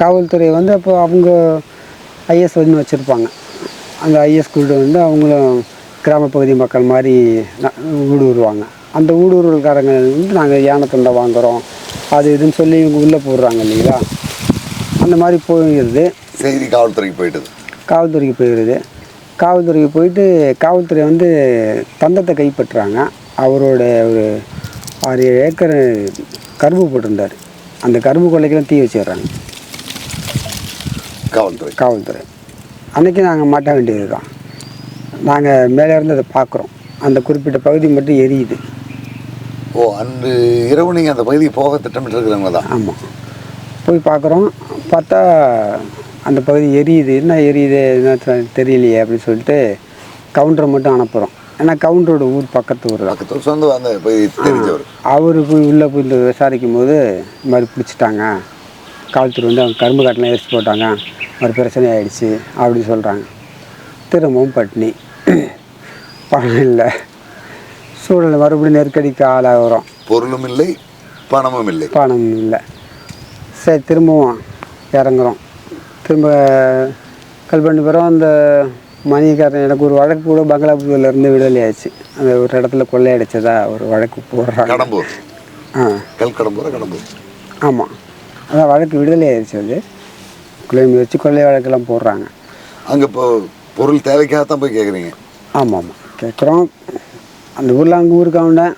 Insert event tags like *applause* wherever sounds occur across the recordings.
காவல்துறை வந்து அப்போ அவங்க ஐஎஸ் வந்து வச்சுருப்பாங்க. அந்த ஐஎஸ் கூட்டு வந்து அவங்களும் கிராமப்பகுதி மக்கள் மாதிரி ஊடுருவாங்க. அந்த ஊடுருவல்காரங்க வந்து நாங்கள் யானை துண்டை வாங்குகிறோம் அது இதுன்னு சொல்லி இவங்க உள்ளே போடுறாங்க இல்லைங்களா? அந்த மாதிரி போயிடுது. செய்தி காவல்துறைக்கு போயிட்டது. காவல்துறைக்கு போயிடுது. காவல்துறைக்கு போயிட்டு காவல்துறை வந்து தந்தத்தை கைப்பற்றுறாங்க. அவரோட ஒரு ஆறு ஏழு ஏக்கர் கரும்பு போட்டிருந்தார். அந்த கரும்பு கொள்ளைக்கெல்லாம் தீ வச்சிடுறாங்க. காவல்துறை. காவல்துறை. அன்றைக்கி நாங்கள் மாட்ட வேண்டியது தான் நாங்கள் மேலே இருந்து அதை பார்க்குறோம் அந்த குறிப்பிட்ட பகுதி மட்டும் எரியுது. ஓ அன்று இரவு நீங்கள் அந்த பகுதிக்கு போக திட்டமிட்டு இருக்கிறவங்க தான். ஆமாம் போய் பார்க்குறோம் பார்த்தா அந்த பகுதி எரியுது. என்ன எரியுது என்ன தெரியலையே அப்படின்னு சொல்லிட்டு கவுண்டரை மட்டும் அனுப்புகிறோம் ஏன்னா கவுண்டரோட ஊர் பக்கத்து ஊர் தான். பக்கத்தில் சொந்த அந்த அவர் போய் உள்ளே போய் விசாரிக்கும் போது இந்த மாதிரி பிடிச்சிட்டாங்க. காவல்துறை வந்து அவங்க கரும்பு காட்டெலாம் எரிச்சு போட்டாங்க. ஒரு பிரச்சனை ஆயிடுச்சு அப்படின்னு சொல்கிறாங்க திரும்பவும் பட்னி பணம் இல்லை சூழல் மறுபடியும் நெருக்கடிக்கு ஆளாகிறோம். பொருளும் இல்லை பணமும் இல்லை. பணம் இல்லை. சரி திரும்பவும் இறங்குறோம். திரும்ப கல்பண்டி பிறகு அந்த மணிக்காரன் எனக்கு ஒரு வழக்கு கூட பங்களாபுரத்துல இருந்து விடுதலை ஆச்சு. அந்த ஒரு இடத்துல கொள்ளையடிச்சதா ஒரு வழக்கு போடுறாங்க. கடம்பூர். ஆ. கல்கடம்பூரா கடம்பூர்? ஆமாம் அதான் வழக்கு விடுதலை ஆயிடுச்சு அது. கொலை முயற்சி கொள்ளை வழக்கெல்லாம் போடுறாங்க. அங்கே இப்போ பொருள் தேவைக்காகத்தான் போய் கேட்குறீங்க ஆமாம். ஆமாம் கேட்குறோம் அந்த ஊரில் அங்கே ஊருக்கு அவன்டேன்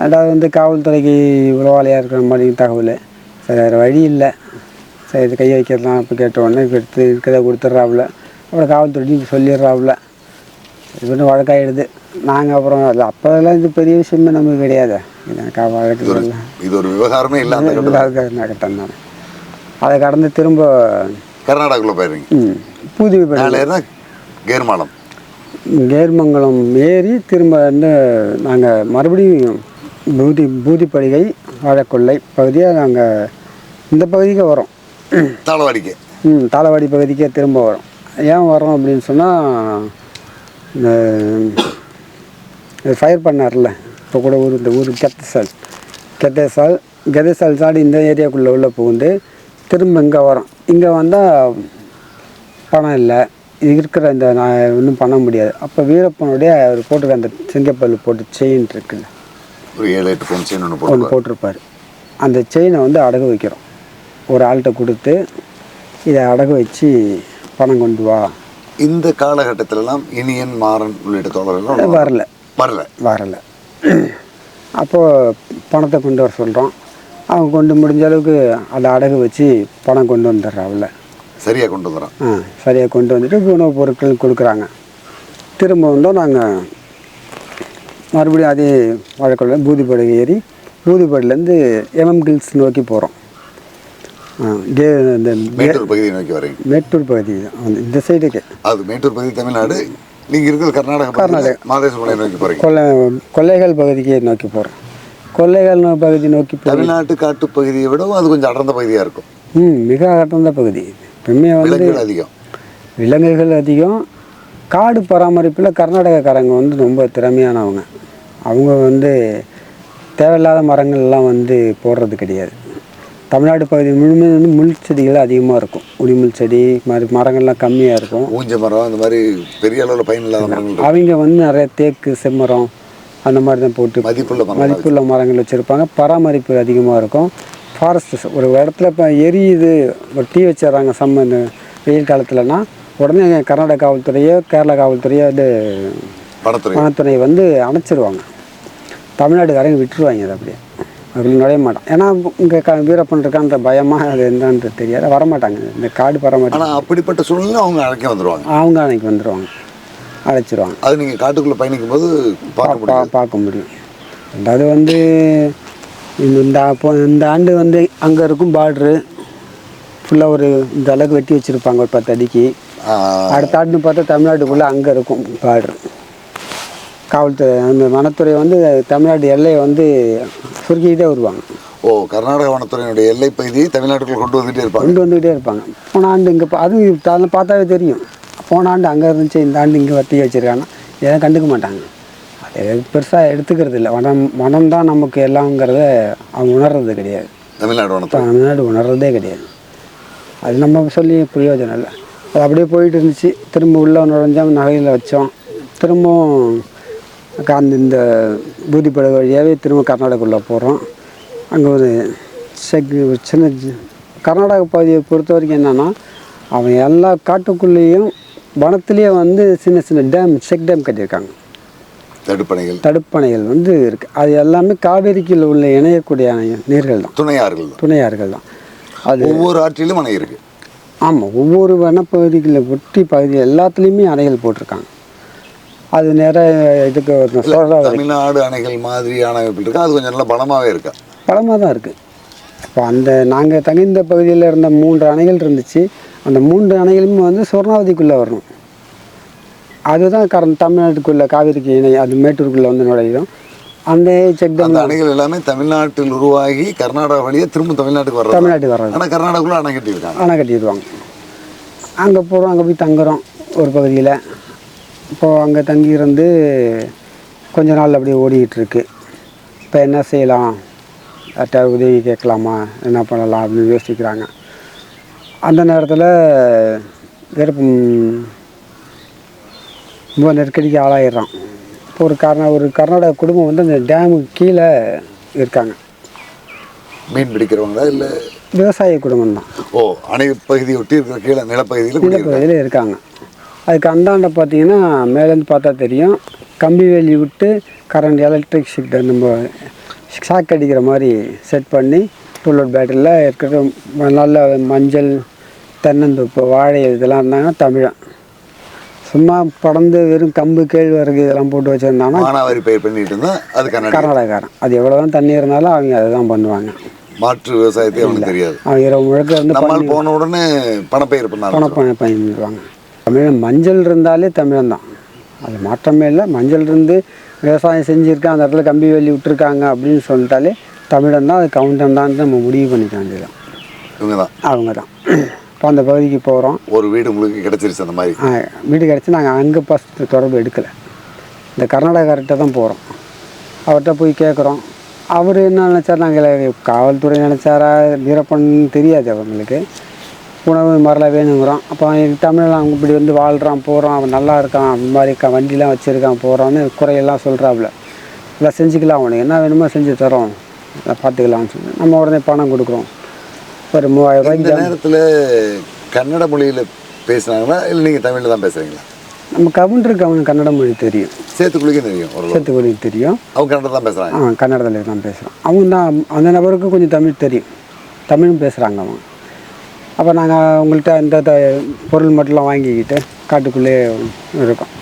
ரெண்டாவது வந்து காவல்துறைக்கு உளவாளியாக இருக்கிற மாதிரி தகவல். சரி வேறு வழி இல்லை. சரி இது கை வைக்கிறதுலாம் இப்போ கேட்ட உடனே எடுத்து இருக்கிறத கொடுத்துட்றாப்புல. அப்புறம் காவல்துறைக்கு சொல்லிடுறாப்புல. இது பண்ணி வழக்காயிடுது. நாங்கள் அப்புறம் அது அப்போதெல்லாம் இது பெரிய விஷயமே நமக்கு கிடையாது. எனக்கு வழக்கு இது ஒரு விவகாரமே இல்லாத கட்டம் தானே. அதை கடந்து திரும்ப கர்நாடகாக்குள்ளே ம், பூதிவிப்பட்டி மேலே ஏறினா கேர்மாலம். கேர்மங்கலம் ஏறி திரும்ப வந்து நாங்கள் மறுபடியும் பூதி பூதிப்படிகை வாழைக்கொள்ளை பகுதியாக நாங்கள் இந்த பகுதிக்கு வரோம். தாளவாடிக்கு. ம் தாளவாடி பகுதிக்கே திரும்ப வரோம். ஏன் வரோம் அப்படின்னு சொன்னால் இந்த ஃபயர் பண்ணார்ல. இப்போ கூட ஊர் இந்த ஊர் கெத்தசால். கெத்தசால் கெத்தசால் சாடி இந்த ஏரியாக்குள்ளே உள்ள புகுந்து திரும்ப இங்கே வரோம். இங்கே வந்தால் பணம் இல்லை. இருக்கிற இந்த நான் ஒன்றும் பண்ண முடியாது. அப்போ வீரப்பனுடைய அவர் போட்டிருக்க அந்த சிங்கப்பல் போட்டு செயின் இருக்குல்ல. ஒரு ஏழு எட்டு பவுன் செயின் ஒன்று ஒன்று போட்டு போட்டிருப்பார். அந்த செயினை வந்து அடகு வைக்கிறோம். ஒரு ஆள்கிட்ட கொடுத்து இதை அடகு வச்சு பணம் கொண்டு வா. இந்த காலகட்டத்திலலாம் இனியன் மாறன் உள்ளிட்ட தோழர்கள் வரல. வரல. வரல. *clears throat* அப்போது பணத்தை கொண்டு வர சொல்கிறோம் அவங்க கொண்டு முடிஞ்ச அளவுக்கு அதை அடகு வச்சு பணம் கொண்டு வந்துடுறாவில்ல சரியாக கொண்டு வந்துடுறான் ஆ சரியாக கொண்டு வந்துட்டு உணவுப் பொருட்கள் கொடுக்குறாங்க. திரும்ப வந்தோம் நாங்கள் மறுபடியும் அதே வழக்கில் பூதிப்படகு ஏறி பூதிப்படிலேருந்து எம்எம் கில்ஸ் நோக்கி போகிறோம் கே இந்த மேட்டூர் பகுதியை நோக்கி வரீங்க மேட்டூர் பகுதி அந்த இந்த சைடுக்கு. அது மேட்டூர் பகுதி தமிழ்நாடு. நீங்கள் இருக்கிறது கர்நாடகா கர்நாடகா. மாதேசமலை நோக்கி போகிறீங்க கொள்ளை கொள்ளைகள் பகுதிக்கு நோக்கி போகிறோம் கொள்ளைகள் பகுதி நோக்கி தமிழ்நாட்டு காட்டு பகுதியை விடவும் அது கொஞ்சம் அடர்ந்த பகுதியாக இருக்கும். ம் மிக அகற்றந்த பகுதி. எப்பவுமே வந்து அதிகம். விலங்குகள் அதிகம். காடு பராமரிப்பில் கர்நாடகக்காரங்க வந்து ரொம்ப திறமையானவங்க. அவங்க வந்து தேவையில்லாத மரங்கள்லாம் வந்து போடுறது கிடையாது. தமிழ்நாடு பகுதி முழுமையும் வந்து முள் செடிகள் அதிகமாக இருக்கும். உடிமுள் செடி மாதிரி மரங்கள்லாம் கம்மியாக இருக்கும். ஊஞ்ச மரம் இந்த மாதிரி பெரிய அளவில் பயன் இல்லாத. அவங்க வந்து நிறைய தேக்கு செம்மரம் அந்த மாதிரி தான் போட்டு மதிப்புள்ள மதிப்புள்ள மரங்கள் வச்சுருப்பாங்க. பராமரிப்பு அதிகமாக இருக்கும். ஃபாரஸ்ட் ஒரு இடத்துல இப்போ எரியுது ஒரு டீ வச்சிடுறாங்க சம்ம இந்த வெயில் காலத்துலனா உடனே கர்நாடக காவல்துறையோ கேரளா காவல்துறையோ இது வனத்துறை வந்து அணைச்சிருவாங்க. தமிழ்நாட்டுக்காரங்க விட்டுருவாங்க அதை அப்படியே. அப்படி நுழைய மாட்டான். ஏன்னா இங்கே க வீரப்பன் இருக்கான்ற பயமாக அது என்னன்றது தெரியாது. வரமாட்டாங்க. இந்த காடு பராமரிப்பு ஆனால் அப்படிப்பட்ட சூழ்நிலை அவங்க அழைக்க வந்துடுவாங்க அவங்க அன்னைக்கு வந்துடுவாங்க அழைச்சிருவாங்க. அது நீங்கள் காட்டுக்குள்ளே பயணிக்கும் போது பார்க்க முடியும் பார்க்க முடியும். ரெண்டாவது வந்து இந்த இந்த அப்போ இந்த ஆண்டு வந்து அங்கே இருக்கும் பார்ட்ரு ஃபுல்லாக ஒரு இந்த அளவுக்கு வெட்டி வச்சுருப்பாங்க. ஒரு பத்து அடிக்கு. அடுத்த ஆண்டுன்னு பார்த்தா தமிழ்நாட்டுக்குள்ளே அங்கே இருக்கும் பார்ட்ரு காவல்துறை அந்த வனத்துறை வந்து தமிழ்நாடு எல்லையை வந்து சுருக்கிக்கிட்டே வருவாங்க. ஓ கர்நாடக வனத்துறையினுடைய எல்லை பகுதியை தமிழ்நாட்டுக்குள்ள கொண்டு வந்துட்டே இருப்பாங்க. கொண்டு வந்துக்கிட்டே இருப்பாங்க. போன ஆண்டு இங்கே அதுவும் அதில் பார்த்தாவே தெரியும். போன ஆண்டு அங்கே இருந்துச்சு இந்த ஆண்டு இங்கே வட்டி வச்சுருக்காங்கன்னா எதுவும் கண்டுக்க மாட்டாங்க. அது பெருசாக எடுத்துக்கிறது இல்லை. வனம் வனம் தான் நமக்கு எல்லாங்கிறத அவங்க உணர்றது கிடையாது. தமிழ்நாடு வனத்துறை. தமிழ்நாடு உணர்றதே கிடையாது. அது நம்ம சொல்லி பிரயோஜனம் இல்லை. அது அப்படியே போயிட்டு இருந்துச்சு. திரும்ப உள்ளே நுழைஞ்சோம் நகையில் வச்சோம். திரும்பவும் அந்த இந்த பூதிப்படை வழியாகவே திரும்ப கர்நாடகாக்குள்ளே போகிறோம் அங்கே ஒரு செக் ஒரு சின்ன கர்நாடக பகுதியை பொறுத்த வரைக்கும் என்னென்னா அவன் எல்லா காட்டுக்குள்ளேயும் வனத்துலேயே வந்து சின்ன சின்ன டேம் செக் டேம் கட்டியிருக்காங்க. தடுப்பணைகள். தடுப்பணைகள் வந்து இருக்குது அது எல்லாமே காவேரிக்குள்ள உள்ள இணையக்கூடிய நீர்கள் தான். துணையாறுகள் துணையாறுகள் தான். அது ஒவ்வொரு ஆற்றிலும் அணை இருக்கு. ஆமாம் ஒவ்வொரு வனப்பகுதிகளை ஒட்டி பகுதி எல்லாத்துலேயுமே அணைகள் போட்டிருக்காங்க. அது நேராக இதுக்கு தமிழ்நாடு அணைகள் மாதிரியான இருக்கு? அது கொஞ்சம் நல்லா பலமாவே இருக்கா? பலமாக தான் இருக்குது இப்போ அந்த நாங்கள் தங்கியிருந்த பகுதியில் இருந்த மூன்று அணைகள் இருந்துச்சு. அந்த மூன்று அணைகளுமே வந்து சொர்ணாவதிக்குள்ளே வரணும். அதுதான் கரண்ட் தமிழ்நாட்டுக்குள்ளே காவிரிக்கு இணை அது மேட்டூருக்குள்ளே வந்து நுழையும் அந்த செக் டேம் அந்த அணைகள் எல்லாமே தமிழ்நாட்டில் உருவாகி கர்நாடகா வழியே திரும்ப தமிழ்நாட்டுக்கு வர்றது? தமிழ்நாட்டுக்கு வர்றது. ஆனா கர்நாடகாக்குள்ள அணை கட்டியிருக்காங்க. அணை கட்டிடுவாங்க அங்கே போகிறோம் அங்கே போய் தங்குறோம் ஒரு பகுதியில். இப்போது அங்கே தங்கி இருந்து கொஞ்ச நாள் அப்படியே ஓடிக்கிட்டு இருக்கு இப்போ என்ன செய்யலாம்? யார்கிட்ட உதவி கேட்கலாமா? என்ன பண்ணலாம்? அப்படின்னு யோசிக்கிறாங்க. அந்த நேரத்தில் விருப்பம் ரொம்ப நெருக்கடிக்கு ஆளாயிடுறான். இப்போ ஒரு கர்நா ஒரு கர்நாடக குடும்பம் வந்து அந்த டேமுக்கு கீழே இருக்காங்க. மீன் பிடிக்கிறவங்களா இல்ல? விவசாய குடும்பம் தான் ஓ அணை பகுதியை ஒட்டி இருக்கிற கீழே நிலப்பகுதியில் குடியிருக்காங்க. பகுதியில் இருக்காங்க. அதுக்கு அந்தாண்ட பார்த்தீங்கன்னா மேலேருந்து பார்த்தா தெரியும். கம்பி வேலி விட்டு கரண்ட் எலக்ட்ரிக் ஷிஃப்ட் நம்ம ஷாக் அடிக்கிற மாதிரி செட் பண்ணி டூலோட் பேட்டரியில் இருக்கிற நல்ல மஞ்சள் தென்னந்தோப்பு வாழை இதெல்லாம் இருந்தாங்கன்னா தமிழன் சும்மா படந்து வெறும் கம்பு கேழ்வரகு இதெல்லாம் போட்டு வச்சுருந்தாங்கன்னா மானாவாரி பயிர் பண்ணிட்டு அது கர்நாடகா கர்நாடகாரன். அது எவ்வளோ தான் தண்ணி இருந்தாலும் அவங்க அதை தான் பண்ணுவாங்க. மாற்று விவசாயத்தை அவனுக்கு தெரியாது. அவங்க இரவு முழுக்க வந்து போன உடனே பணப்பயிர் பண்ண ஆரம்பிச்சிடுவான். பணப்ப தமிழன் மஞ்சள் இருந்தாலே தமிழன் தான். அது மாற்றமே இல்லை. மஞ்சள் இருந்து விவசாயம் செஞ்சுருக்கான் அந்த இடத்துல கம்பி வேலி விட்டுருக்காங்க அப்படின்னு சொல்லிட்டாலே தமிழன் தான் அது கவுண்டன் தான் நம்ம முடிவு பண்ணிக்க வேண்டியதான் இவங்க தான் அவங்க தான் இப்போ அந்த பகுதிக்கு போகிறோம் ஒரு வீடு உங்களுக்கு கிடைச்சிருச்சு அந்த மாதிரி. வீடு கிடச்சி நாங்கள் அங்கே ஃபஸ்ட்டு தொடர்பு எடுக்கலை. இந்த கர்நாடகார்கிட்ட தான் போகிறோம் அவர்கிட்ட போய் கேட்குறோம் அவர் என்ன நினச்சார்? நாங்கள் காவல்துறை நினச்சாரா? வீரப்பன் தெரியாது அவங்களுக்கு. உணவு மாதிரிலாம் வேணுங்கிறோம். அப்போ தமிழில் அவங்க இப்படி வந்து வாழ்கிறான் போகிறான் அவன் நல்லா இருக்கான் அந்த மாதிரி க வண்டிலாம் வச்சுருக்கான் போகிறான்னு குறையெல்லாம் சொல்கிறாப்புல இல்லை செஞ்சுக்கலாம் அவனுக்கு. என்ன வேணுமோ செஞ்சு தரோம். பார்த்துக்கலாம்னு சொல்லி. நம்ம உடனே பணம் கொடுக்குறோம். ஒரு மூவாயிரம் ரூபாய்க்கு இந்த நேரத்துல கன்னட மொழியில பேசுனாங்களா இல்லை நீங்க தமிழ்ல தான் பேசுறீங்களா? நம்ம கவுண்டருக்கு அவனுக்கு கன்னட மொழி தெரியும். சேத்துக்குள்ளிக்கும் தெரியும் ஓரளவு சேத்துக்குடிக்கு தெரியும். அவங்க கன்னடம் தான் பேசுறாங்க. ஆ கன்னடத்தில் தான் பேசுகிறோம் அவங்க தான் அந்த நபருக்கு கொஞ்சம் தமிழ் தெரியும். தமிழும் பேசுகிறாங்க அவங்க. அப்போ நாங்கள் அவங்கள்ட்ட அந்த த- பொருள் மட்டும்லாம் வாங்கிக்கிட்டு காட்டுக்குள்ளேயே இருக்கோம்.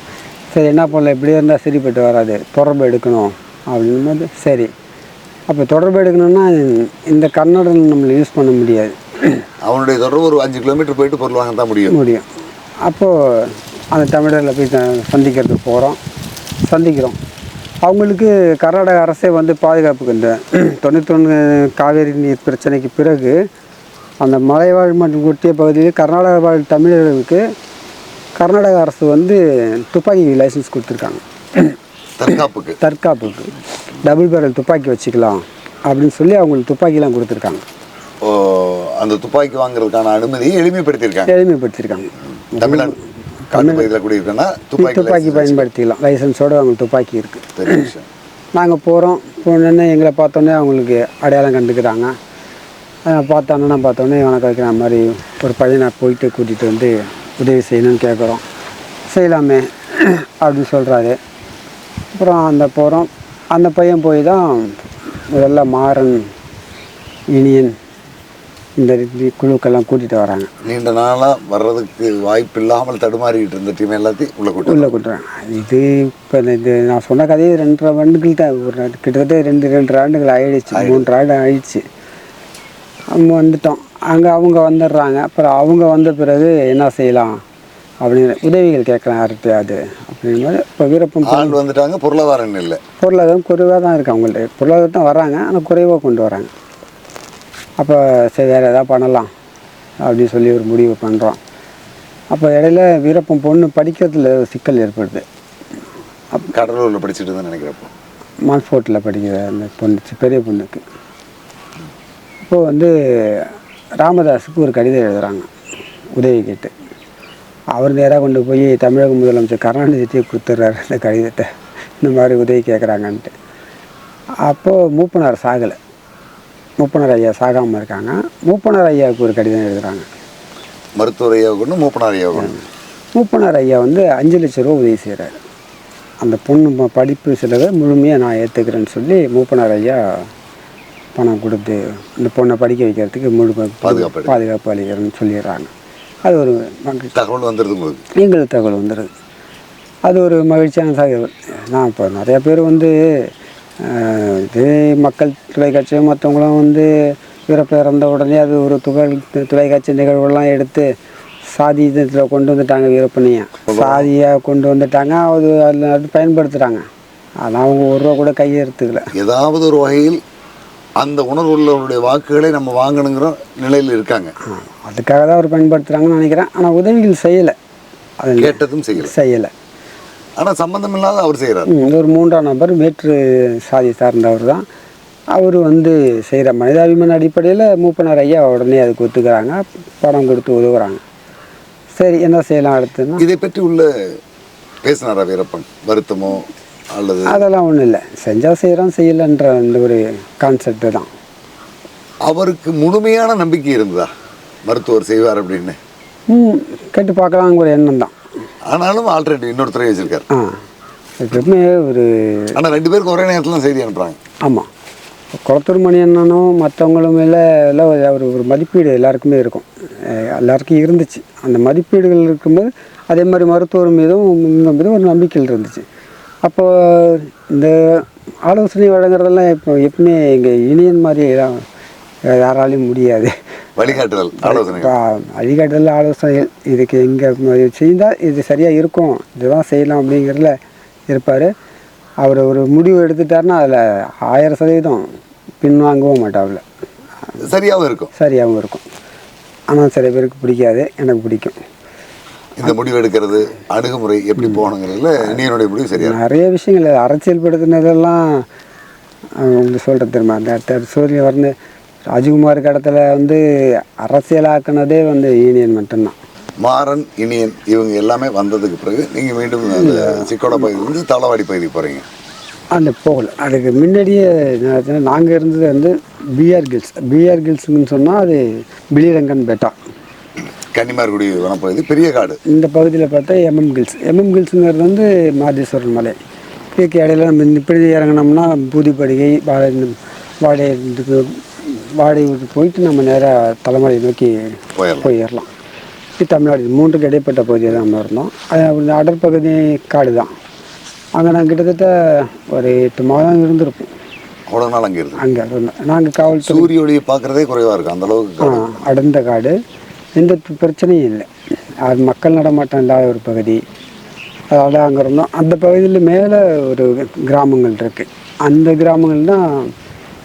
சரி என்ன பண்ணல இப்படியே இருந்தால் சரிப்பட்டு வராது. தொடர்பு எடுக்கணும். அப்படின்போது சரி. அப்போ தொடர்பு எடுக்கணும்னா இந்த கன்னடம் நம்மளை யூஸ் பண்ண முடியாது. அவனுடைய தொடர்பு ஒரு அஞ்சு கிலோமீட்டர் போயிட்டு பொருள் வாங்க தான் முடியும். முடியும். அப்போது அந்த தமிழரில் போய் சந்திக்கிறதுக்கு போகிறோம் சந்திக்கிறோம். அவங்களுக்கு கர்நாடக அரசே வந்து பாதுகாப்புக்கு இந்த தொண்ணூத்தொன்று காவேரி நீர் பிரச்சனைக்கு பிறகு அந்த மலைவாழ் மற்றும் ஒட்டிய பகுதியில் கர்நாடக வாழ் தமிழர்களுக்கு கர்நாடக அரசு வந்து துப்பாக்கி லைசன்ஸ் கொடுத்துருக்காங்க. தற்காப்புக்கு. தற்காப்புக்கு. டபுள் பேரல் துப்பாக்கி வச்சுக்கலாம் அப்படின்னு சொல்லி அவங்களுக்கு துப்பாக்கிலாம் கொடுத்துருக்காங்க. ஓ, அந்த துப்பாக்கி வாங்குறதுக்கான அனுமதியை எளிமைப்படுத்தியிருக்காங்க. எளிமைப்படுத்தியிருக்காங்க. தமிழ்நாடு காட்டு பகுதியில் குடியிருக்கேன்னா துப்பாக்கி துப்பாக்கி பயன்படுத்திக்கலாம். லைசன்ஸோடு அவங்களுக்கு துப்பாக்கி இருக்குது நாங்கள் போகிறோம் போனோடனே எங்களை பார்த்தோன்னே அவங்களுக்கு அடையாளம் கண்டுக்கிறாங்க. பார்த்தாங்கன்னா பார்த்தோன்னே வணக்கம் வைக்கிற மாதிரி ஒரு பையனை போயிட்டு கூட்டிகிட்டு வந்து உதவி செய்யணும்னு கேட்குறோம் செய்யலாமே அப்படின்னு சொல்கிறாரு அப்புறம் அந்த போகிறோம் அந்த பையன் போய் தான் முதல்ல மாறன் இனியன் இந்த குழுக்கெல்லாம் கூட்டிகிட்டு வராங்க. நீண்ட நாளா வர்றதுக்கு வாய்ப்பு இல்லாமல் தடுமாறிட்டு இருந்த டீம் எல்லாத்தையும் உள்ள கூட்டு உள்ளே கூட்டுறாங்க இது இப்போ இது நான் சொன்ன கதையே ரெண்டரை ஆண்டுகள் தான் ஒரு கிட்டத்தட்ட ரெண்டு ரெண்டு ஆண்டுகள் ஆயிடுச்சு. மூன்று ஆண்டு ஆயிடுச்சு. அவங்க வந்துட்டோம். அங்கே அவங்க வந்துடுறாங்க. அப்புறம் அவங்க வந்த பிறகு என்ன செய்யலாம்? அப்படின்னு உதவிகள் கேட்கலாம் யார்கிட்டயாவது. மாதிரி இப்போ வீரப்பன் ஆள் வந்துட்டாங்க. பொருளாதாரம் இல்லை. பொருளாதாரம் குறைவாக தான் இருக்குது அவங்கள்ட்ட. பொருளாதாரம் தான் வராங்க ஆனால் குறைவாக கொண்டு வராங்க. அப்போ சரி வேறு எதாவது பண்ணலாம் அப்படின்னு சொல்லி ஒரு முடிவு பண்ணுறோம் அப்போ இடையில வீரப்பன் பொண்ணு படிக்கிறதுல சிக்கல் ஏற்படுது. கடலூர்ல படிச்சுட்டு இருந்தேன் நினைக்கிறப்போ மான்ஃபோர்ட்டில் படிக்கிற அந்த பொண்ணு பெரிய பொண்ணுக்கு. இப்போ வந்து ராமதாஸுக்கு ஒரு கடிதம் எழுதுகிறாங்க உதவி கேட்டு. அவர் நேராக கொண்டு போய் தமிழக முதலமைச்சர் கருணாநிதிட்டே கொடுத்துட்றாரு அந்த கடிதத்தை. இந்த மாதிரி உதவி கேட்குறாங்கன்ட்டு அப்போது மூப்பனார் சாகலை. மூப்பனார் ஐயா சாகாமல் இருக்காங்க. மூப்பனார் ஐயாவுக்கு ஒரு கடிதம் எழுதுகிறாங்க மருத்துவர் ஐயா கொண்டு மூப்பனார் ஐயா கொண்டு. மூப்பனார் ஐயா வந்து அஞ்சு லட்ச ரூபா உதவி செய்கிறாரு அந்த பொண்ணு படிப்பு செலவை முழுமையாக நான் ஏற்றுக்கிறேன்னு சொல்லி மூப்பனார் ஐயா பணம் கொடுத்து இந்த பொண்ணை படிக்க வைக்கிறதுக்கு முழு பாதுகாப்பு பாதுகாப்பு அளிக்கிறேன்னு சொல்லிடுறாங்க. அது ஒரு மகிழ்ச்சி. தகவல் உங்களுக்கு? எங்களுக்கு தகவல் வந்துடுது அது ஒரு மகிழ்ச்சியான தகவல். நான் இப்போ நிறைய பேர் வந்து இதே மக்கள் தொலைக்காட்சி மற்றவங்களும் வந்து இறப்பு இறந்த உடனே அது ஒரு துகள் தொலைக்காட்சி நிகழ்வுலாம் எடுத்து சாதி இதில் கொண்டு வந்துட்டாங்க வீரப்பனையை. சாதியாக கொண்டு வந்துட்டாங்க. அது அதில் அது பயன்படுத்துகிறாங்க ஆனால் அவங்க ஒரு ரூபா கூட கையெழுத்துக்கல. ஏதாவது ஒரு வகையில் அந்த உணர்வு உள்ளவருடைய வாக்குகளை நம்ம வாங்கணுங்கிற நிலையில் இருக்காங்க. அதுக்காக தான் அவர் பயன்படுத்துகிறாங்கன்னு நினைக்கிறேன். ஆனால் உதவிகள் செய்யலை. அது கேட்டதும் செய்யல. செய்யலை. ஆனா சம்பந்தம் இல்லாத அவர் செய்கிறார் ஒரு மூன்றாம் நபர் வேற்று சாதி சார்ந்தவர் தான் அவர் வந்து செய்கிற மனிதாபிமான அடிப்படையில் மூப்பனார் ஐயா உடனே அதுக்கு ஒத்துக்கிறாங்க. பணம் கொடுத்து உதவுறாங்க. சரி என்ன செய்யலாம் அடுத்துன்னா இதை பற்றி உள்ள பேசினாரா வீரப்பன்? வருத்தமோ? அல்லது அதெல்லாம் ஒன்றும் இல்லை. செஞ்சால் செய்கிறோம் செய்யலைன்ற அந்த ஒரு கான்செப்ட் தான். அவருக்கு முழுமையான நம்பிக்கை இருந்ததா? மருத்துவர் செய்வார் அப்படின்னு. ம் கேட்டு பார்க்கலாங்கிற ஒரு எண்ணம் தான். ஆனாலும் ஆல்ரெடி இன்னொரு துறை வச்சிருக்காரு. ஆ எப்பவுமே ஒரு ஆனா ரெண்டு பேருக்கு ஒரே நேரத்துல செய்தி அனுப்புறாங்க. ஆமாம் குளத்தூர் மணி அண்ணனும் மற்றவங்களும் எல்லாம் ஒரு- ஒரு மதிப்பீடு எல்லாருக்குமே இருக்கும். எல்லாருக்கும் இருந்துச்சு. அந்த மதிப்பீடுகள் இருக்கும்போது அதே மாதிரி மருத்துவர் மீதும் மீதும் ஒரு நம்பிக்கைகள் இருந்துச்சு. அப்போ இந்த ஆலோசனை வழங்குறதெல்லாம் இப்போ எப்பவுமே எங்கள் யூனியன் மாதிரி தான். யாராலையும் முடியாது. வழிகாட்டுதல் ஆலோசனை வழிகாட்டுதல் ஆலோசனைகள் இதுக்கு எங்கே செய்தால் இது சரியாக இருக்கும். இதுதான் செய்யலாம் அப்படிங்கிறதுல இருப்பார். அவர் ஒரு முடிவு எடுத்துட்டாருன்னா அதில் ஆயிரம் சதவீதம் பின்வாங்கவும் மாட்டாப்புல. சரியாவும் இருக்கும். சரியாகவும் இருக்கும். ஆனால் சில பேருக்கு பிடிக்காது எனக்கு பிடிக்கும். இந்த முடிவு எடுக்கிறது அணுகுமுறை எப்படி போகணுங்கிறதுல நீனுடைய முடிவு சரியா. நிறைய விஷயங்கள் அரசியல் படுத்தினதெல்லாம் உங்களுக்கு சொல்கிறேன் திரும்ப அந்த அடுத்த சூரிய வந்து ராஜ்குமாருக்கு இடத்துல வந்து அரசியலாக்குனதே வந்து யூனியன் மட்டும்தான். மாறன் இனியன் இவங்க எல்லாமே வந்ததுக்கு பிறகு நீங்க மீண்டும் அந்த சிக்கோட பகுதியிலிருந்து தளவாடி பகுதிக்கு போறீங்க. அந்த போகல. அதுக்கு முன்னாடியே நாங்கள் இருந்தது வந்து பிஆர் கில்ஸ் பிஆர் கில்ஸ்னு சொன்னால் அது பிலிரங்கன் பெட்டா. கன்னிமார்குடி வனப்பகுதி பெரிய காடு. இந்த பகுதியில் பார்த்தா எம்எம் கில்ஸ் எம்எம் கில்ஸுங்கிறது வந்து மாதேஸ்வரன் மலை. இதுக்கு இடையில நம்ம இப்படி இறங்கினோம்னா பூதிப்படுகை வாழை வாடகை இதுக்கு வாடகை போயிட்டு நம்ம நேராக தலைமலை நோக்கி போயிடலாம். போயிடலாம். இது தமிழ்நாடு. மூன்றுக்கு இடைப்பட்ட பகுதியில் தான் நம்ம இருந்தோம். அது அடற்பகுதி காடு தான். அங்கே நான் கிட்டத்தட்ட ஒரு எட்டு மாதம் இருந்திருப்போம். அவ்வளோ நாள் அங்கே இருக்கு அங்கே இருந்தோம் நாங்கள் காவல்துறை சூரிய ஒளியை பார்க்கறதே குறைவா இருக்கு. அந்த அளவுக்கு ஆ, காடு. அடர்ந்த காடு. எந்த பிரச்சனையும் இல்லை. அது மக்கள் நடமாட்டம் இல்லாத ஒரு பகுதி. அதாவது அங்கே இருந்தோம் அந்த பகுதியில் மேலே ஒரு கிராமங்கள் இருக்குது அந்த கிராமங்கள் தான்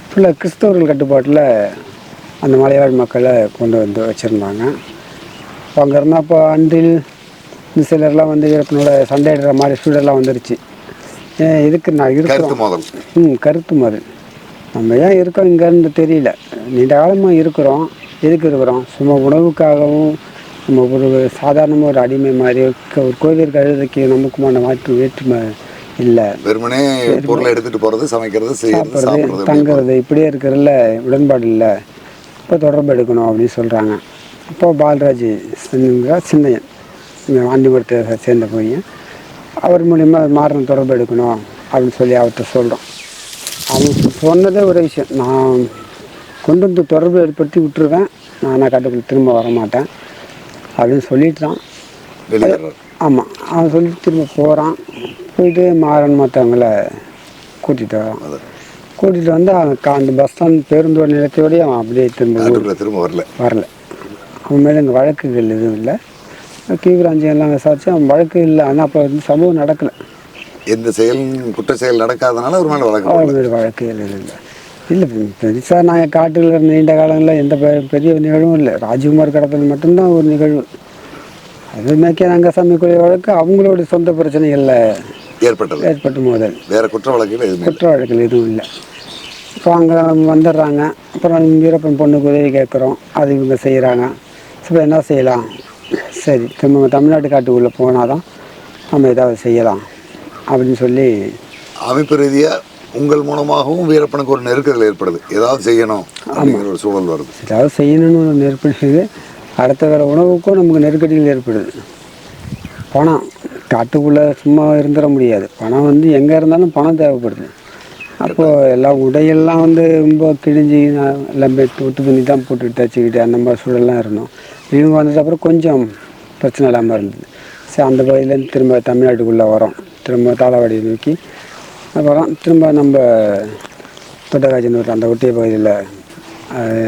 ஃபுல்லாக கிறிஸ்தவர்கள் கட்டுப்பாட்டில் அந்த மலைவாழ் மக்களை கொண்டு வந்து வச்சுருந்தாங்க. அப்போ அங்கே இருந்தால் அப்போ அன்றில் இந்த சிலர்லாம் வந்து வீரப்பனோட சண்டையிடுற மாதிரி சூழல்லாம் வந்துருச்சு. ஏன் இதுக்கு நான் இருக்கிறோம்? ம் கருத்து மது நம்ம ஏன் இருக்கோம் இங்கேருந்து தெரியல. நீண்ட காலமாக இருக்கிறோம். எதுக்கு இருக்கிறோம்? சும்மா உணவுக்காகவும் நம்ம ஒரு சாதாரணமாக ஒரு அடிமை மாதிரி ஒரு கோவில் கழுதைக்கு நமக்குமான மாற்று வேற்றுமை இல்லை. வெறுமனே பொருளை எடுத்துட்டு போறது சமைக்கிறது சாப்பிட்றது தங்குறது இப்படியே இருக்கிறதுல உடன்பாடு இல்லை. இப்போ தொடர்பு எடுக்கணும் அப்படின்னு சொல்கிறாங்க இப்போ பாலராஜ் சின்னையன் இங்கே ஆண்டிமரத்தை சேர்ந்த பையன். அவர் மூலிமா மாறன் தொடர்பு எடுக்கணும் அப்படின்னு சொல்லி அவர்கிட்ட சொல்கிறோம் அவன் சொன்னதே ஒரு விஷயம். நான் கொண்டு வந்து தொடர்பு ஏற்படுத்தி விட்டுருவேன். நான் காட்டுக்குள்ள திரும்ப வர மாட்டேன் அப்படின்னு சொல்லிட்டான் ஆமாம் அவன் சொல்லிட்டு திரும்ப போகிறான் போயிட்டு மாறன் மற்றவங்கள கூட்டிகிட்டு வரான். கூட்டிகிட்டு வந்து அவன் கா- அந்த பஸ் ஸ்டாண்ட் பேருந்து நிலையத்தோடய அவன் அப்படியே திரும்ப திரும்ப வரல. வரல. அவன் மேலே இங்கே வழக்குகள் எதுவும் இல்லை. கீவிராஞ்சி எல்லாம் விசாரிச்சு அவன் வழக்கு இல்லை. ஆனால் அப்போ வந்து சம்பவம் நடக்கலை. எந்த செயல் குற்ற செயல் நடக்காதனால ஒரு மேல வழக்கு எதுவும் இல்லை. இல்லை பெருசாக நாங்கள் காட்டில் இருந்த நீண்ட காலங்களில் எந்த பெ- பெரிய நிகழ்வும் இல்லை. ராஜ்குமார் கடத்தல் மட்டும்தான் ஒரு நிகழ்வு. அது மேக்கே ரங்கசாமிக்குரிய வழக்கு அவங்களோட சொந்த பிரச்சனைகளில் ஏற்பட்டது. ஏற்பட்ட மோதல். வேற குற்ற வழக்குகள் குற்ற வழக்குகள் எதுவும் இல்லை. இப்போ அங்கே வந்துடுறாங்க. அப்புறம் வீரப்பன் பொண்ணுக்கு உதவி கேட்குறோம். அது இவங்க செய்கிறாங்க இப்போ என்ன செய்யலாம்? சரி திரும்ப தமிழ்நாட்டு காட்டுக்குள்ளே போனால் தான் நம்ம ஏதாவது செய்யலாம் அப்படின்னு சொல்லி அமைப்பு ரீதியா உங்கள் மூலமாகவும் வீரப்பனுக்கு ஒரு நெருக்கடியில் ஏற்படுது. ஏதாவது செய்யணும் அப்படிங்கிற ஒரு சூழல் வருது. ஏதாவது செய்யணும்னு ஒரு நெருக்கடி அடுத்த வேறு உணவுக்கும் நமக்கு நெருக்கடிகள் ஏற்படுது. பணம் காட்டுக்குள்ளே சும்மா இருந்துட முடியாது. பணம் வந்து எங்கே இருந்தாலும் பணம் தேவைப்படுது. அப்போது எல்லாம் உடையெல்லாம் வந்து ரொம்ப கிழிஞ்சி எல்லாம் ஒட்டு துணி தான் போட்டு தச்சுக்கிட்டு அந்த மாதிரி சூழல்லாம் இருந்தோம். இவங்க வந்தது அப்புறம் கொஞ்சம் பிரச்சனை இல்லாமல் இருந்தது. சரி அந்த பகுதியிலேருந்து திரும்ப தமிழ்நாட்டுக்குள்ளே வரோம். திரும்ப தாளவாடியை நோக்கி அப்புறம் திரும்ப நம்ம தொட்டகாஜனூர் அந்த ஒட்டிய பகுதியில்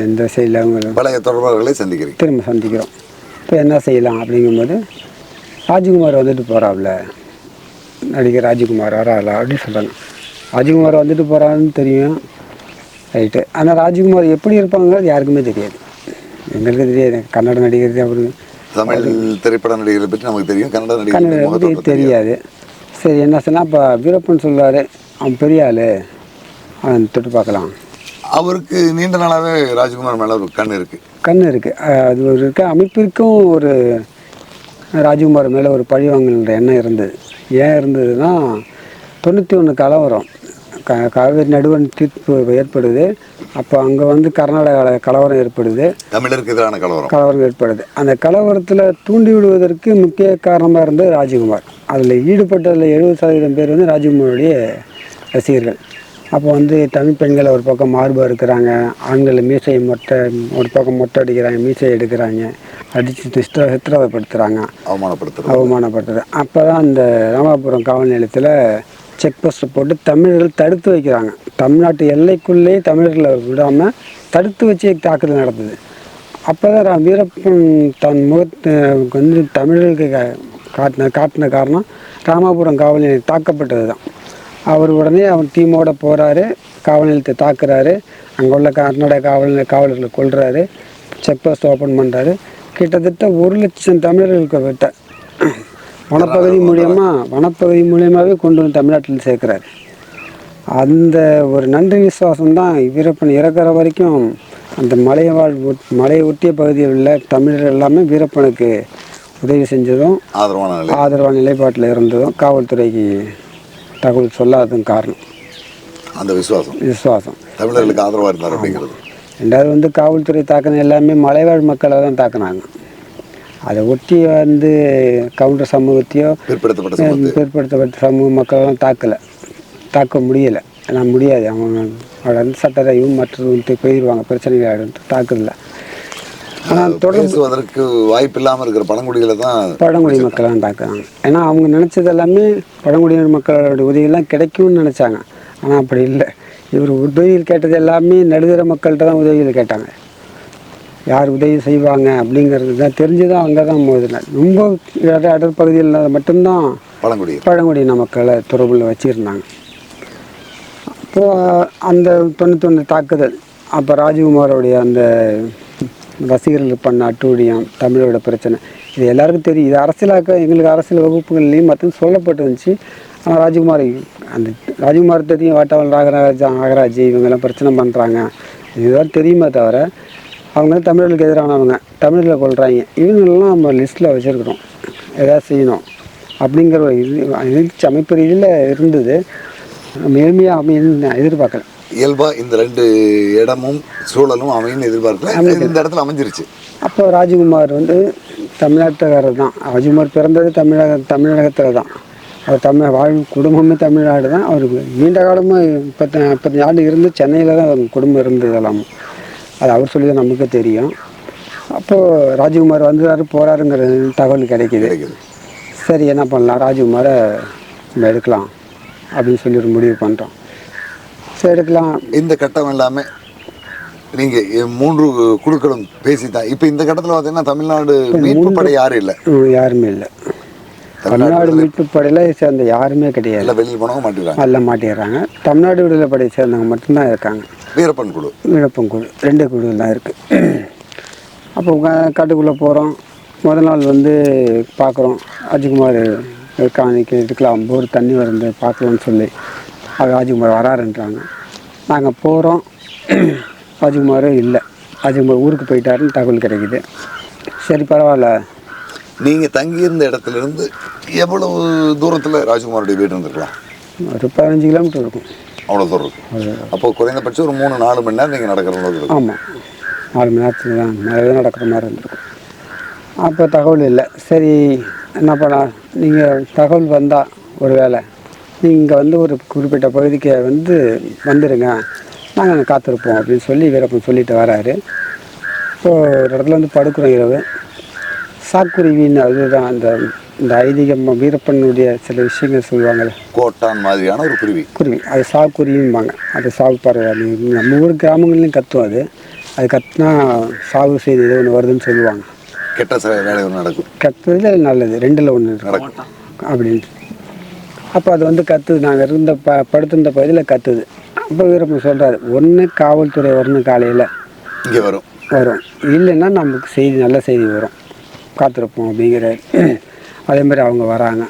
இந்த சைடில் அவங்க பழைய தொடர்பாளர்களை சந்திக்கிறீங்க. திரும்ப சந்திக்கிறோம். இப்போ என்ன செய்யலாம் அப்படிங்கும்போது ராஜ்குமார் வந்துட்டு போகிறாப்ல நடிகர் ராஜ்குமார் வரால அப்படின்னு சொல்கிறாங்க ராஜ்குமார் வந்துட்டு போகிறான்னு தெரியும். ரைட்டு. ஆனால் ராஜ்குமார் எப்படி இருப்பாங்கிறது யாருக்குமே தெரியாது. எங்களுக்கு தெரியாது. கன்னட நடிகர் தான் அவரு. தமிழ் திரைப்பட நடிகர்களை பற்றி நமக்கு தெரியும். கன்னட தெரியாது. தெரியாது. சரி என்ன சொன்னால் இப்போ வீரப்பன் சொல்லுவார் அவன் பெரிய ஆள். அவன் தொட்டு பார்க்கலாம். அவருக்கு நீண்ட நாளாவே ராஜ்குமார் மேல ஒரு கண் இருக்கு. கண் இருக்குது அது ஒரு இருக்க அமைப்பிற்கும் ஒரு ராஜ்குமார் மேலே ஒரு பழி வாங்கணுன்ற எண்ணம் இருந்தது. ஏன் இருந்ததுன்னா தொண்ணூற்றி ஒன்று கலவரம் க காவேரி நடுவன் தீர்ப்பு ஏற்படுது. அப்போ அங்கே வந்து கர்நாடகாவில் கலவரம் ஏற்படுது. தமிழருக்கு எதிரான கலவரம். கலவரம் ஏற்படுது. அந்த கலவரத்தில் தூண்டி விடுவதற்கு முக்கிய காரணமாக இருந்தது ராஜ்குமார். அதில் ஈடுபட்டதில் எழுபது சதவீதம் பேர் வந்து ராஜ்குமாருடைய ரசிகர்கள். அப்போ வந்து தமிழ் பெண்கள் ஒரு பக்கம் மார்பு இருக்கிறாங்க. ஆண்கள் மீசையை மொட்டை ஒரு பக்கம் மொட்டை அடிக்கிறாங்க மீசை எடுக்கிறாங்க. அடித்து சித்திர சித்திரவதைப்படுத்துகிறாங்க அவமானப்படுத்துறது. அவமானப்படுத்துறது. அப்போ தான் அந்த ராமாபுரம் காவல் நிலையத்தில் செக் போஸ்ட் போட்டு தமிழர்கள் தடுத்து வைக்கிறாங்க. தமிழ்நாட்டு எல்லைக்குள்ளேயே தமிழர்களை விடாமல் தடுத்து வச்சு தாக்குதல் நடந்தது. அப்போ தான் வீரப்பன் தன் முகத்தை வந்து தமிழர்களுக்கு கா- காட்டின காட்டின காரணம் ராமாபுரம் காவல் நிலையம் தாக்கப்பட்டது தான். அவர் உடனே அவன் டீமோட போகிறாரு காவல் நிலையத்தை தாக்குறாரு. அங்கே உள்ள கர்நாடக காவல் காவலர்களை கொள்கிறாரு செக் போஸ்ட் ஓப்பன் பண்ணுறாரு கிட்டத்தட்ட ஒரு லட்சம் தமிழர்களுக்கு விட்ட வனப்பகுதி மூலியமா வனப்பகுதி மூலியமாகவே கொண்டு வந்து தமிழ்நாட்டில் சேர்க்குறாரு. அந்த ஒரு நன்றி விசுவாசம் தான் வீரப்பன் இறக்குற வரைக்கும் அந்த மலையை வாழ் ஒட்- மலையை ஒட்டிய பகுதியில் உள்ள தமிழர் எல்லாமே வீரப்பனுக்கு உதவி செஞ்சதும் ஆதரவான ஆதரவான நிலைப்பாட்டில் இருந்ததும் காவல்துறைக்கு தகவல் சொல்லாததும் காரணம். அந்த விசுவாசம். விசுவாசம். தமிழர்களுக்கு ஆதரவா இருந்தார் அப்படிங்கிறது. ரெண்டாவது வந்து காவல்துறை தாக்கின எல்லாமே மலைவாழ் மக்களை தான் தாக்குனாங்க. அதை ஒட்டி வந்து கவுண்டர் சமூகத்தையோ பிற்படுத்தப்பட்ட சமூக மக்களெல்லாம் தாக்கலை. தாக்க முடியலை. ஏன்னா முடியாது. அவங்க வந்து சட்டத்தையும் மற்றவங்க போயிடுவாங்க. பிரச்சனைகள் ஆகிடும் தாக்குதல ஆனால் பேசுவதற்கு வாய்ப்பு இல்லாம இருக்கிற பழங்குடிகளை தான் பழங்குடி மக்களை தான் தாக்குறாங்க. ஏன்னா அவங்க நினச்சது எல்லாமே பழங்குடியினர் மக்களோட உதவியெல்லாம் கிடைக்கும்னு நினச்சாங்க. ஆனால் அப்படி இல்லை. இவர் உதவியில் கேட்டது எல்லாமே நடுத்தர மக்கள்கிட்ட தான் உதவியில் கேட்டாங்க. யார் உதவி செய்வாங்க அப்படிங்கிறது தான் தெரிஞ்சு தான் அங்கே தான் மோதினார் ரொம்ப இட இடர் பகுதியில் மட்டும்தான் பழங்குடியர் பழங்குடியின மக்களை தொடர்பில் வச்சுருந்தாங்க. அப்போது அந்த தொண்ணூத்தொன்று தாக்குதல். அப்போ ராஜகுமாரோடைய அந்த ரசிகர்கள் பண்ண அட்டூழியம் தமிழோட பிரச்சனை இது எல்லாருக்கும் தெரியும். இது அரசியலாக்க எங்களுக்கு அரசியல் வகுப்புகள்லையும் மற்றும் சொல்லப்பட்டு வந்துச்சு ஆனால் ராஜகுமார் அந்த ராஜகுமார் தெரியும் வாட்டாவல் ராகராஜ் நாகராஜ் இவங்கெல்லாம் பிரச்சனை பண்ணுறாங்க இதுதான் தெரியுமே தவிர அவங்க வந்து தமிழர்களுக்கு எதிரானவங்க. தமிழர்களை கொள்கிறாங்க இவங்களெல்லாம் நம்ம லிஸ்ட்டில் வச்சுருக்குறோம். ஏதாவது செய்யணும். அப்படிங்கிற ஒரு இது இருந்துச்சு அமைப்பு ரீதியில் இருந்தது. மேல்மையாக அமைன்னு நான் எதிர்பார்க்கல. இயல்பா இந்த ரெண்டு இடமும் சூழலும் அமைன்னு எதிர்பார்க்கல. இந்த இடத்துல அமைஞ்சிருச்சு. அப்போ ராஜகுமார் வந்து தமிழ்நாட்டுக்காரர் தான். ராஜகுமார் பிறந்தது தமிழக தமிழகத்தில் தான். அவர் தமிழ் வாழ் குடும்பமே தமிழ்நாடு தான். அவருக்கு நீண்ட காலமாக பத்து நாற்பத்தஞ்சு ஆண்டு இருந்து சென்னையில் தான் குடும்பம் இருந்தது எல்லாம். அது அவர் சொல்லி தான் நமக்கு தெரியும். அப்போது ராஜகுமார் வந்துறாரு போகிறாருங்கிற தகவல் கிடைக்கிது. சரி என்ன பண்ணலாம்? ராஜகுமாரை நம்ம எடுக்கலாம் அப்படின்னு சொல்லி ஒரு முடிவு பண்ணுறோம் சரி எடுக்கலாம். இந்த கட்டம் எல்லாமே நீங்க இ- மூன்று குழுக்களும் பேசித்தான் இப்ப இந்த கட்டத்துல பாத்தீங்கன்னா தமிழ்நாடு மீட்பு படை யாரும் இல்ல. யாருமே இல்லை. தமிழ்நாடு மீட்பு படையில் சேர்ந்த யாருமே கிடையாது. வெளியில் போனவங்க மாட்டிடுறாங்க எல்லாம் மாட்டிடுறாங்க தமிழ்நாடு விடுதலை படையை சேர்ந்தவங்க மட்டும்தான் இருக்காங்க. வீரப்பன் குழு விழுப்பம் குழு ரெண்டு குழுவில் தான் இருக்குது அப்போ காட்டுக்குள்ளே போகிறோம் முதல் நாள் வந்து பார்க்குறோம் ராஜ்குமார் இருக்கான் இன்னைக்கு இதுக்கெல்லாம் போர் தண்ணி வருது பார்க்கலாம்னு சொல்லி. அது ராஜ்குமார் வராருன்றாங்க. நாங்கள் போகிறோம் ராஜ்குமாரும் இல்லை. ராஜ்குமார் ஊருக்கு போயிட்டாருன்னு தகவல் கிடைக்குது. சரி பரவாயில்ல. நீங்க தங்கியிருந்த இடத்துல இருந்து எவ்வளவு தூரத்துல ராஜ்குமாருடைய வீடு இருந்திருக்கலாம்? ஒரு பதினஞ்சு கிலோமீட்டர் இருக்கும். அவ்வளவு தூரம் இருக்கும் அப்போ குறைந்தபட்சம் ஒரு மூணு நாலு மணி நேரம் நீங்க நடக்கிற அளவுக்கு இருக்கும். ஆமாம் நாலு மணி நேரத்தில் தான் மேலே நடக்கிற மாதிரி இருந்திருக்கும். அப்போ தகவல் இல்லை. சரி என்ன பண்ணலாம்? நீங்கள் தகவல் வந்தால் ஒரு வேளை நீங்கள் வந்து ஒரு குறிப்பிட்ட பகுதிக்கு வந்து வந்துடுங்க நாங்கள் காத்திருப்போம் அப்படின்னு சொல்லி வீரப்பன் சொல்லிட்டு வராரு. ஸோ ஒரு இடத்துல வந்து படுக்கிறோம் இரவு. சாக்குருவின்னு அதுதான் அந்த இந்த ஐதீகம் வீரப்பனுடைய சில விஷயங்கள் சொல்லுவாங்கள்ல கோட்டான் மாதிரியான ஒரு குருவி. குருவி. அது சாகுக்குருவிம்பாங்க அது சாகு பறவை அது நம்ம ஊர் கிராமங்கள்லையும் கத்தும் அது. அது கத்துனா சாகு செய்தி ஏதோ ஒன்று வருதுன்னு சொல்லுவாங்க. கெட்ட வேலை ஒன்று நடக்கும். கத்துறதுல நல்லது. ரெண்டில் ஒன்று நடக்கும். அப்படின்ட்டு. அப்போ அது வந்து கத்துது. நாங்கள் இருந்த ப படுத்திருந்த பகுதியில் கத்துது. அப்போ வீரப்பன் சொல்கிறாரு ஒன்று காவல்துறை வரணும் காலையில் இங்க வரும். வரும். இல்லைன்னா நமக்கு செய்தி நல்ல செய்தி வரும். காத்திருப்போம் அப்படிங்கிறாரு. அதே மாதிரி அவங்க வராங்க.